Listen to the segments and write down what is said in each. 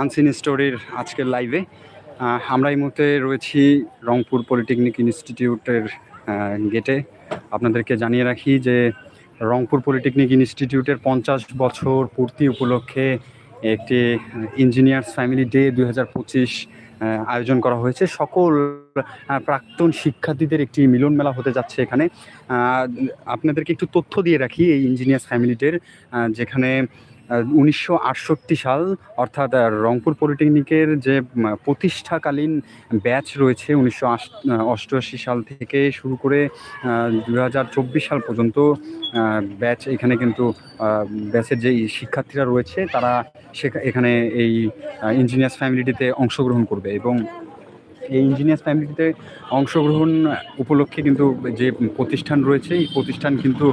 Unseen স্টোরির আজকের লাইভে আমরা এই মুহূর্তে রয়েছি রংপুর পলিটেকনিক ইনস্টিটিউটের গেটে আপনাদেরকে জানিয়ে রাখি যে রংপুর পলিটেকনিক ইনস্টিটিউটের পঞ্চাশ বছর পূর্তি উপলক্ষে একটি ইঞ্জিনিয়ার্স ফ্যামিলি ডে দুই হাজার পঁচিশ আয়োজন করা হয়েছে। সকল প্রাক্তন শিক্ষার্থীদের একটি মিলন মেলা হতে যাচ্ছে এখানে। আপনাদেরকে একটু তথ্য দিয়ে রাখি এই ইঞ্জিনিয়ার্স ফ্যামিলিদের যেখানে উনিশশো আটষট্টি সাল, অর্থাৎ রংপুর পলিটেকনিকের যে প্রতিষ্ঠাকালীন ব্যাচ রয়েছে উনিশশো অষ্টআশি সাল থেকে শুরু করে দু হাজার চব্বিশ সাল পর্যন্ত ব্যাচ এখানে কিন্তু ব্যাচের যে শিক্ষার্থীরা রয়েছে, তারা সেখা- এখানে এই ইঞ্জিনিয়ার্স ফ্যামিলিটিতে অংশগ্রহণ করবে এবং এই ইঞ্জিনিয়ার্স ফ্যামিলিতে অংশগ্রহণ উপলক্ষে কিন্তু যে প্রতিষ্ঠান রয়েছে, এই প্রতিষ্ঠান কিন্তু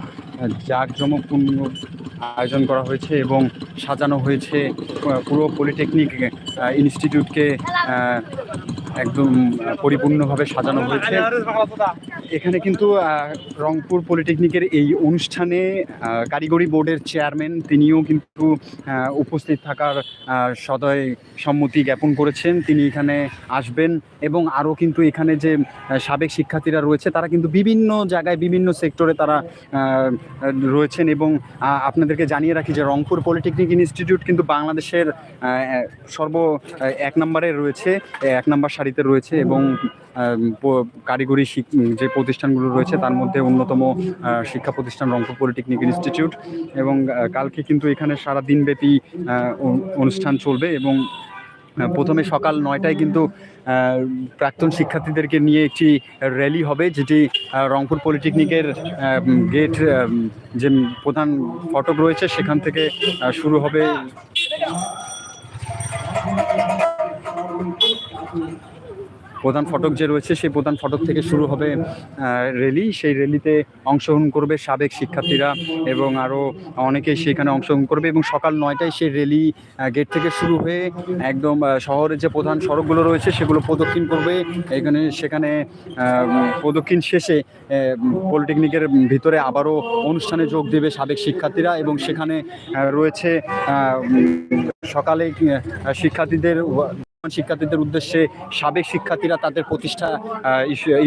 জাঁকজমকপূর্ণ আয়োজন করা হয়েছে এবং সাজানো হয়েছে। পুরো পলিটেকনিক ইনস্টিটিউটকে একদম পরিপূর্ণভাবে সাজানো হয়েছে। এখানে কিন্তু রংপুর পলিটেকনিকের এই অনুষ্ঠানে কারিগরি বোর্ডের চেয়ারম্যান তিনিও কিন্তু উপস্থিত থাকার সদয় সম্মতি জ্ঞাপন করেছেন। তিনি এখানে আসবেন এবং আরও কিন্তু এখানে যে সাবেক শিক্ষার্থীরা রয়েছে, তারা কিন্তু বিভিন্ন জায়গায়, বিভিন্ন সেক্টরে তারা রয়েছেন এবং আপনাদেরকে জানিয়ে রাখি যে রংপুর পলিটেকনিক ইনস্টিটিউট কিন্তু বাংলাদেশের সর্ব এক নম্বরে রয়েছে। এক নম্বর সারিতে রয়েছে এবং কারিগরি যে প্রতিষ্ঠানগুলো রয়েছে তার মধ্যে অন্যতম শিক্ষা প্রতিষ্ঠান রংপুর পলিটেকনিক ইনস্টিটিউট এবং কালকে কিন্তু এখানে সারা দিনব্যাপী অনুষ্ঠান চলবে এবং প্রথমে সকাল নয়টায় কিন্তু প্রাক্তন শিক্ষার্থীদেরকে নিয়ে একটি র্যালি হবে যেটি রংপুর পলিটেকনিকের গেট যে প্রধান ফটক রয়েছে সেখান থেকে শুরু হবে। প্রধান ফটক যে রয়েছে সেই প্রধান ফটক থেকে শুরু হবে র্যালি সেই র্যালিতে অংশগ্রহণ করবে সাবেক শিক্ষার্থীরা এবং আরও অনেকেই সেখানে অংশগ্রহণ করবে এবং সকাল নয়টায় সেই র্যালি গেট থেকে শুরু হয়ে একদম শহরের যে প্রধান সড়কগুলো রয়েছে সেগুলো প্রদক্ষিণ করবে। এখানে সেখানে প্রদক্ষিণ শেষে পলিটেকনিকের ভিতরে আবারও অনুষ্ঠানে যোগ দেবে সাবেক শিক্ষার্থীরা এবং সেখানে রয়েছে সকালে আহ, শিক্ষার্থীদের শিক্ষার্থীদের উদ্দেশ্যে সাবেক শিক্ষার্থীরা তাদের প্রতিষ্ঠা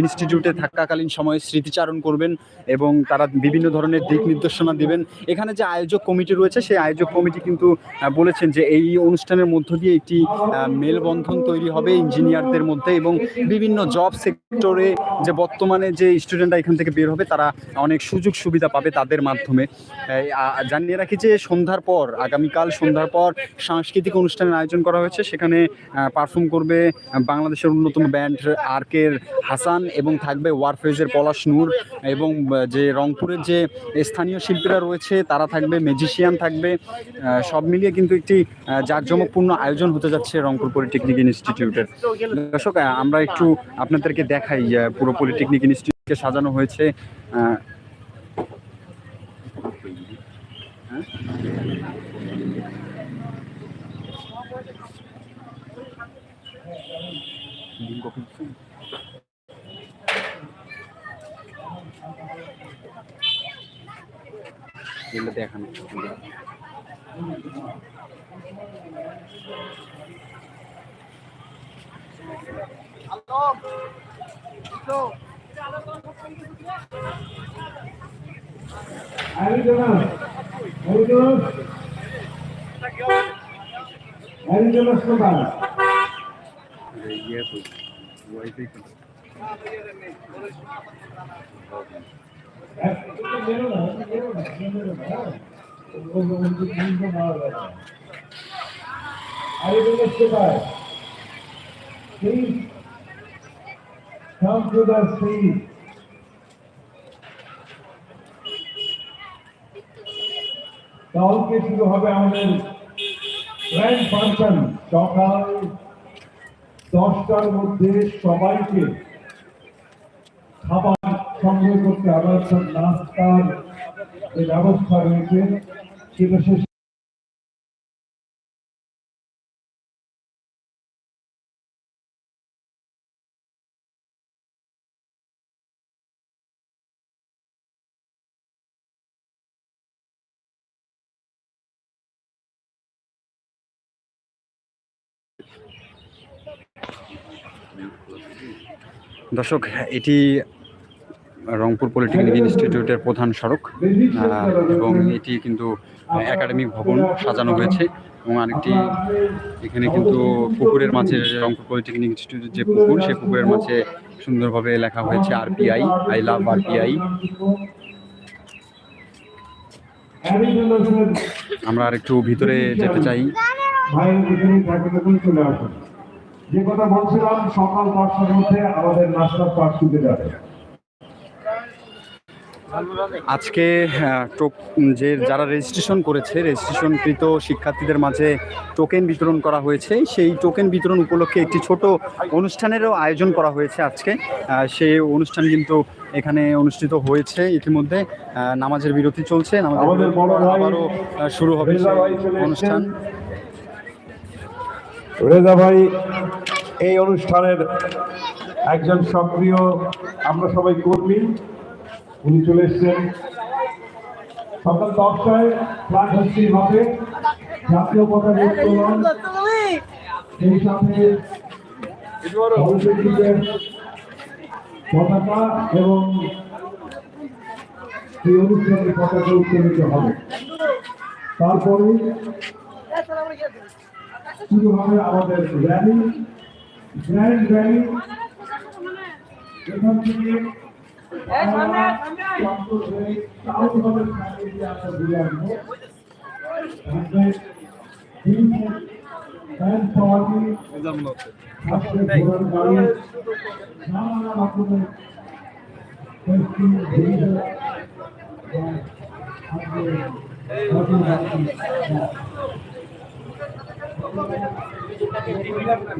ইনস্টিটিউটে থাকাকালীন সময়ে স্মৃতিচারণ করবেন এবং তারা বিভিন্ন ধরনের দিক নির্দেশনা দিবেন। এখানে যে আয়োজক কমিটি রয়েছে, সেই আয়োজক কমিটি কিন্তু বলেছেন যে এই অনুষ্ঠানের মধ্য দিয়ে একটি মেলবন্ধন তৈরি হবে ইঞ্জিনিয়ারদের মধ্যে এবং বিভিন্ন জব সেক্টরে যে বর্তমানে যে স্টুডেন্টরা এখান থেকে বের হবে, তারা অনেক সুযোগ সুবিধা পাবে তাদের মাধ্যমে। জানিয়ে রাখি যে সন্ধ্যার পর, আগামীকাল সন্ধ্যার পর সাংস্কৃতিক অনুষ্ঠানের আয়োজন করা হয়েছে। সেখানে পারফর্ম করবে বাংলাদেশের অন্যতম ব্যান্ড আর্কের হাসান এবং থাকবে ওয়ারফেজের পলাশ নূর এবং যে রংপুরের যে স্থানীয় শিল্পীরা রয়েছে তারা থাকবে ম্যাজিশিয়ান থাকবে সব মিলিয়ে কিন্তু একটি জাঁকজমকপূর্ণ আয়োজন হতে যাচ্ছে রংপুর পলিটেকনিক ইনস্টিটিউটের দর্শক আমরা একটু আপনাদেরকে দেখাই পুরো পলিটেকনিক ইনস্টিটিউটকে সাজানো হয়েছে। আহ, এগুলো দেখানো Arizona. Arizona. Arizona Escobar. ইয়ে তো wifi Arizona Escobar. Please come to the stage. কালকে শুরু হবে আমাদের গ্র্যান্ড ফাংশন সকাল দশটার মধ্যে সবাইকে খাবার সংগ্রহ করতে আবার নাস্তার যে ব্যবস্থা রয়েছে সেটা শেষ দর্শক, এটি রংপুর পলিটেকনিক ইনস্টিটিউটের প্রধান সড়ক এবং এটি কিন্তু একাডেমিক ভবন সাজানো হয়েছে এবং আরেকটি এখানে কিন্তু পুকুরের মাঝে, রংপুর পলিটেকনিক ইনস্টিটিউটের যে পুকুর, সেই পুকুরের মাঝে সুন্দরভাবে লেখা হয়েছে আরপিআই, আই লাভ আরপিআই। আমরা আরেকটু ভিতরে যেতে চাই। যে কথা বলছিলাম সকাল দশটার মধ্যে আমাদের নাস্তার পাঠ শুনতে যাবে। আজকে টোক- যে যারা রেজিস্ট্রেশন করেছে রেজিস্ট্রেশনকৃত শিক্ষার্থীদের মাঝে টোকেন বিতরণ করা হয়েছে। সেই টোকেন বিতরণ উপলক্ষে একটি ছোট অনুষ্ঠানেরও আয়োজন করা হয়েছে আজকে। সেই অনুষ্ঠান কিন্তু এখানে অনুষ্ঠিত হয়েছে। ইতিমধ্যে নামাজের বিরতি চলছে। আমাদের আবারও শুরু হবে। অনুষ্ঠান। রেজা ভাই এই অনুষ্ঠানের একজন সক্রিয় আমরা সবাই কর্মী, উনি চলে এসছেন। সকাল দশটায় ফ্লাগ হস্টিং হবে। জাতীয় পতাকা উত্তোলন। সেই সাথে পতাকা এবং সেই অনুষ্ঠানের পতাকা উত্তোলিত হবে। তারপরে শুরু হবে আমাদের র্যালি গ্র্যান্ড র্যালি এখান থেকে আমরা চক্র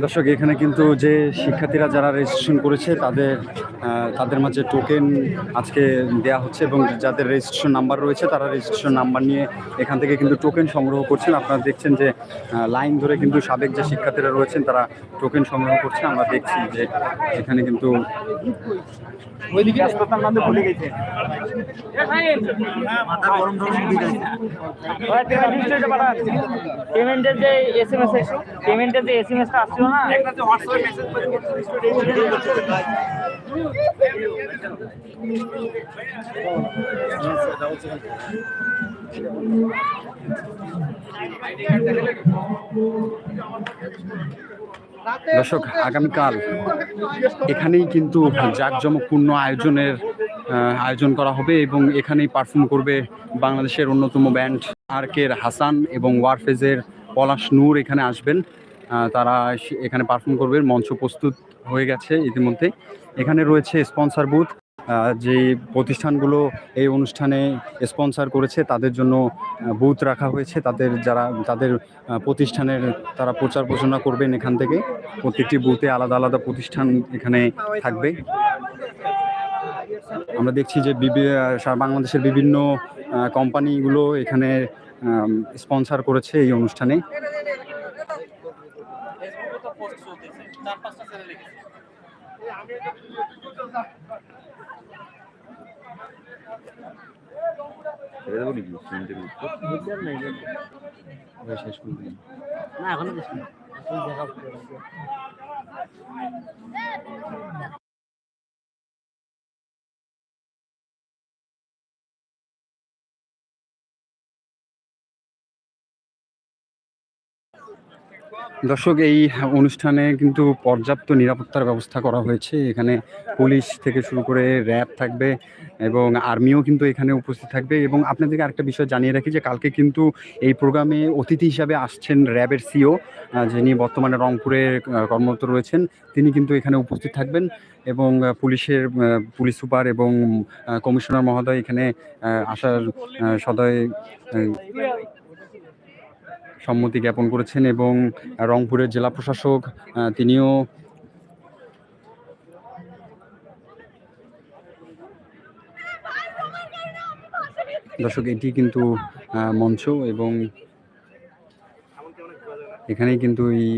দর্শক এখানে কিন্তু যে শিক্ষার্থীরা যারা রেজিস্ট্রেশন করেছে তাদের তাদের মাঝে টোকেন আজকে দেয়া হচ্ছে এবং যাদের রেজিস্ট্রেশন নাম্বার রয়েছে তারা রেজিস্ট্রেশন নাম্বার নিয়ে এখান থেকে কিন্তু টোকেন সংগ্রহ করছেন। আপনারা দেখছেন যে লাইন ধরে কিন্তু সাবেক যে শিক্ষার্থীরা রয়েছেন তারা টোকেন সংগ্রহ করছে। আমরা দেখছি যে এখানে কিন্তু পেমেন্টের যে এস এম এস পেমেন্টের যে এস এম এসটা আসছিল না? দর্শক, আগামীকাল এখানেই কিন্তু জাঁকজমকপূর্ণ আয়োজনের আয়োজন করা হবে এবং এখানেই পারফর্ম করবে বাংলাদেশের অন্যতম ব্যান্ড আরকের হাসান এবং ওয়ারফেজের পলাশ নূর এখানে আসবেন। তারা এখানে পারফর্ম করবে, মঞ্চ প্রস্তুত হয়ে গেছে ইতিমধ্যে এখানে রয়েছে স্পন্সর বুথ যে প্রতিষ্ঠানগুলো এই অনুষ্ঠানে স্পন্সর করেছে, তাদের জন্য বুথ রাখা হয়েছে। তাদের যারা, তাদের প্রতিষ্ঠানের তারা প্রচার প্রচারণা করবেন এখান থেকে। প্রত্যেকটি বুথে আলাদা আলাদা প্রতিষ্ঠান এখানে থাকবে। আমরা দেখছি যে বাংলাদেশের বিভিন্ন কোম্পানিগুলো এখানে স্পন্সর করেছে এই অনুষ্ঠানে। না এখনও বেশি না দর্শক, এই অনুষ্ঠানে কিন্তু পর্যাপ্ত নিরাপত্তার ব্যবস্থা করা হয়েছে। এখানে পুলিশ থেকে শুরু করে র্যাব থাকবে এবং আর্মিও কিন্তু এখানে উপস্থিত থাকবে। এবং আপনাদেরকে আরেকটা বিষয় জানিয়ে রাখি যে, কালকে কিন্তু এই প্রোগ্রামে অতিথি হিসাবে আসছেন র্যাবের সিও যিনি বর্তমানে রংপুরে কর্মরত রয়েছেন। তিনি কিন্তু এখানে উপস্থিত থাকবেন এবং পুলিশের পুলিশ সুপার এবং কমিশনার মহোদয় এখানে আসার সদয় সম্মতি জ্ঞাপন করেছেন এবং রংপুরের জেলা প্রশাসক তিনিও দর্শক, এটি কিন্তু মঞ্চ এবং এখানেই কিন্তু এই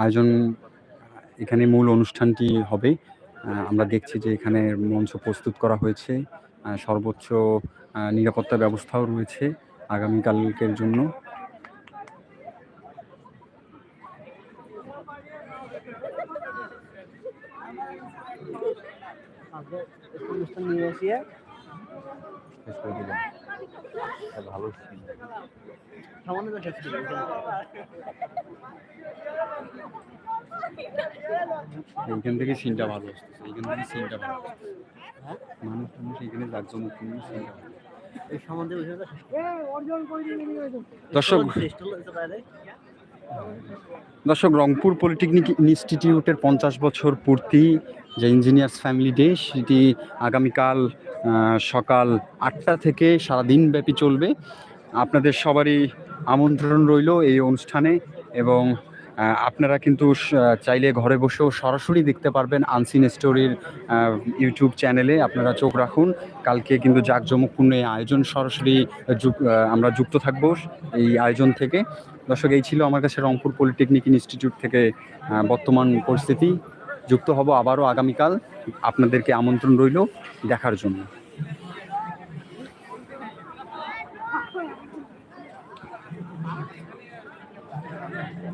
আয়োজন, এখানে মূল অনুষ্ঠানটি হবে। আমরা দেখছি যে এখানে মঞ্চ প্রস্তুত করা হয়েছে। সর্বোচ্চ নিরাপত্তা ব্যবস্থাও রয়েছে আগামীকালকের জন্য। নিয়ে এসে ভালো সামান্য শেষ করে এইখান থেকে সিনটা ভালো আসতেছে এইখান থেকে সিনটা ভালো আসতেছে। মানুষ মানুষ এখানে জাকজমক সিনটা ভালো। এই সম্বন্ধে দর্শক দর্শক, রংপুর পলিটেকনিক ইনস্টিটিউটের পঞ্চাশ বছর পূর্তি যে ইঞ্জিনিয়ার্স ফ্যামিলি ডে, সেটি আগামীকাল সকাল আটটা থেকে সারাদিন ব্যাপী চলবে। আপনাদের সবারই আমন্ত্রণ রইল এই অনুষ্ঠানে এবং আপনারা কিন্তু চাইলে ঘরে বসেও সরাসরি দেখতে পারবেন আনসিন স্টোরির ইউটিউব চ্যানেলে আপনারা চোখ রাখুন। কালকে কিন্তু জাঁকজমকপূর্ণ এই আয়োজন সরাসরি আমরা যুক্ত থাকব এই আয়োজন থেকে। দর্শক, এই ছিল আমার কাছে রংপুর পলিটেকনিক ইনস্টিটিউট থেকে বর্তমান পরিস্থিতি। যুক্ত হব আবারও আগামীকাল। আপনাদেরকে আমন্ত্রণ রইল দেখার জন্য।